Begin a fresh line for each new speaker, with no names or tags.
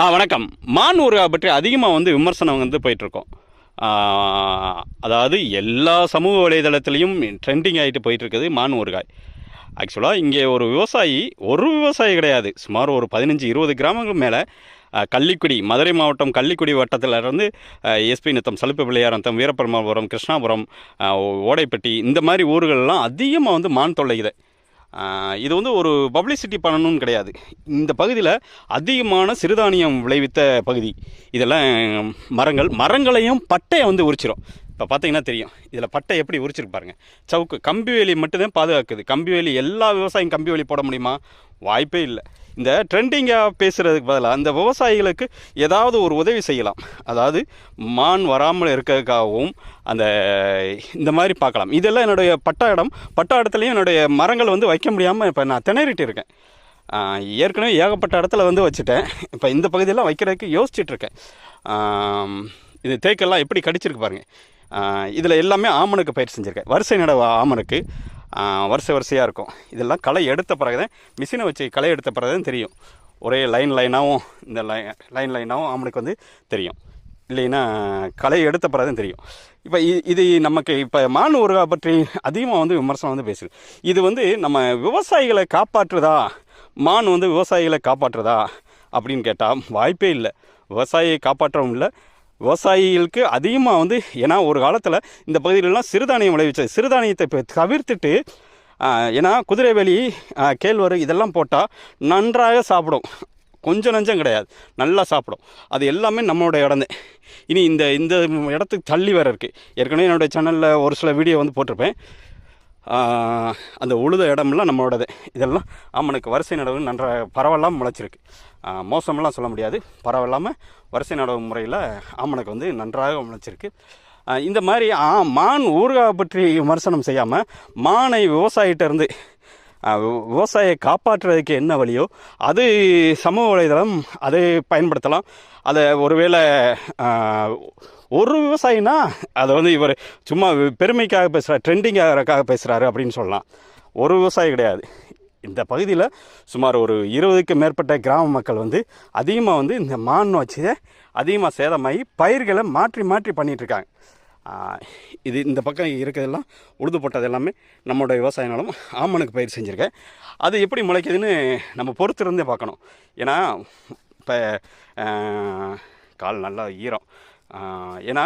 ஆ வணக்கம். மான் ஊறுகாய் பற்றி அதிகமாக வந்து விமர்சனம் வந்து போயிட்டுருக்கோம். அதாவது எல்லா சமூக வலைதளத்துலேயும் ட்ரெண்டிங் ஆகிட்டு போயிட்டுருக்குது மான் ஊறுகாய் ஆக்சுவலாக இங்கே ஒரு விவசாயி ஒரு விவசாயி கிடையாது. சுமார் ஒரு பதினஞ்சு இருபது கிராமங்கள் மேலே கள்ளிக்குடி மதுரை மாவட்டம் கள்ளிக்குடி வட்டத்தில் இருந்து எஸ்பி நத்தம் சலுப்பு பிள்ளையாரத்தம் வீரப்பெருமாபுரம் கிருஷ்ணாபுரம் ஓடைப்பட்டி இந்த மாதிரி ஊர்கள்லாம் அதிகமாக வந்து மான் தொல்லைக்குது. இது வந்து ஒரு பப்ளிசிட்டி பண்ணணும்னு கிடையாது. இந்த பகுதியில் அதிகமான சிறுதானியம் விளைவித்த பகுதி. இதெல்லாம் மரங்கள். மரங்களையும் பட்டையை வந்து உரிச்சிரும். இப்போ பார்த்தீங்கன்னா தெரியும். இதில் பட்டை எப்படி உரிச்சிருப்பாருங்க சவுக்கு கம்பி வேலி மட்டும்தான் பாதுகாக்குது. கம்பி வேலி எல்லா விவசாயம் கம்பி வேலி போட முடியுமா? வாய்ப்பே இல்லை. இந்த ட்ரெண்டிங்காக பேசுகிறதுக்கு பதிலாக அந்த விவசாயிகளுக்கு ஏதாவது ஒரு உதவி செய்யலாம். அதாவது மான் வராமல் இருக்கிறதுக்காகவும் அந்த இந்த மாதிரி பார்க்கலாம். இதெல்லாம் என்னுடைய பட்டா இடம். பட்டா இடத்துலையும் என்னுடைய மரங்கள் வந்து வைக்க முடியாமல் இப்போ நான் திணறிட்டு இருக்கேன். ஏற்கனவே ஏகப்பட்ட இடத்துல வந்து வச்சுட்டேன். இப்போ இந்த பகுதியெல்லாம் வைக்கிறதுக்கு யோசிச்சுட்ருக்கேன் இது தேக்கெல்லாம் எப்படி கடிச்சிருக்கு பாருங்கள் இதில் எல்லாமே ஆமணுக்கு பயிர் செஞ்சுருக்கேன். வரிசை நட ஆமணுக்கு. வரிசை வரிசையாக இருக்கும். இதெல்லாம் களை எடுத்த பிறகு தான் மிஷினை வச்சு களை எடுத்த பிறகு தான் தெரியும். ஒரே லைன் லைனாகவும் இந்த லைன் லைன் லைனாகவும் அவனுக்கு வந்து தெரியும். இல்லைன்னா களை எடுத்த பிறகு தான் தெரியும். இப்போ இது நமக்கு இப்போ மான் உருவா பற்றி அதிகமாக வந்து விமர்சனம் வந்து பேசுது. இது வந்து நம்ம விவசாயிகளை காப்பாற்றுதா? மான் வந்து விவசாயிகளை காப்பாற்றுதா? அப்படின்னு கேட்டால் வாய்ப்பே இல்லை. விவசாயியை காப்பாற்றவும் இல்லை. விவசாயிகளுக்கு அதிகமாக வந்து ஏன்னா ஒரு காலத்தில் இந்த பகுதியிலலாம் சிறுதானியம் விளைவிச்சது. சிறுதானியத்தை இப்போ தவிர்த்துட்டு ஏன்னா குதிரைவேலி கேழ்வரகு இதெல்லாம் போட்டால் நன்றாக சாப்பிடும். கொஞ்சம் நஞ்சம் கிடையாது. நல்லா சாப்பிடும். அது எல்லாமே நம்மளோட இடம் இனி இந்த இந்த இடத்துக்கு தள்ளி வேறு இருக்குது ஏற்கனவே என்னுடைய சேனலில் ஒரு சில வீடியோ வந்து போட்டிருப்பேன். அந்த உழுத இடமெல்லாம் நம்மளோடது இதெல்லாம் ஆமனுக்கு வரிசை நடவு நன்றாக பரவாயில்லாமல் முளைச்சிருக்கு. மோசமெல்லாம் சொல்ல முடியாது. பரவாயில்லாமல் வரிசை நடவு முறையில் ஆமனுக்கு வந்து நன்றாக முளைச்சிருக்கு. இந்த மாதிரி ஆ மான் ஊறுகாய் பற்றி விமர்சனம் செய்யாமல் மானை விவசாயிகிட்டேருந்து விவசாயியை காப்பாற்றுறதுக்கு என்ன வழியோ அது சமூக வலைதளம் அதை பயன்படுத்தலாம். அதை ஒருவேளை ஒரு விவசாயினா அதை வந்து இவர் சும்மா பெருமைக்காக பேசுகிறார் ட்ரெண்டிங் பேசுகிறாரு அப்படின்னு சொல்லலாம். ஒரு விவசாயி கிடையாது. இந்த பகுதியில் சுமார் ஒரு இருபதுக்கு மேற்பட்ட கிராம மக்கள் வந்து அதிகமாக வந்து இந்த மான் வச்சு அதிகமாக சேதமாகி பயிர்களை மாற்றி மாற்றி பண்ணிகிட்ருக்காங்க இது இந்த பக்கம் இருக்கிறதெல்லாம் உழுது போட்டது எல்லாமே நம்மளோட விவசாய நிலம் ஆமனுக்கு பயிர் செஞ்சுருக்கேன். அது எப்படி முளைக்குதுன்னு நம்ம பொறுத்திருந்தே பார்க்கணும். ஏன்னா இப்போ கால் நல்லா ஈரம். ஏன்னா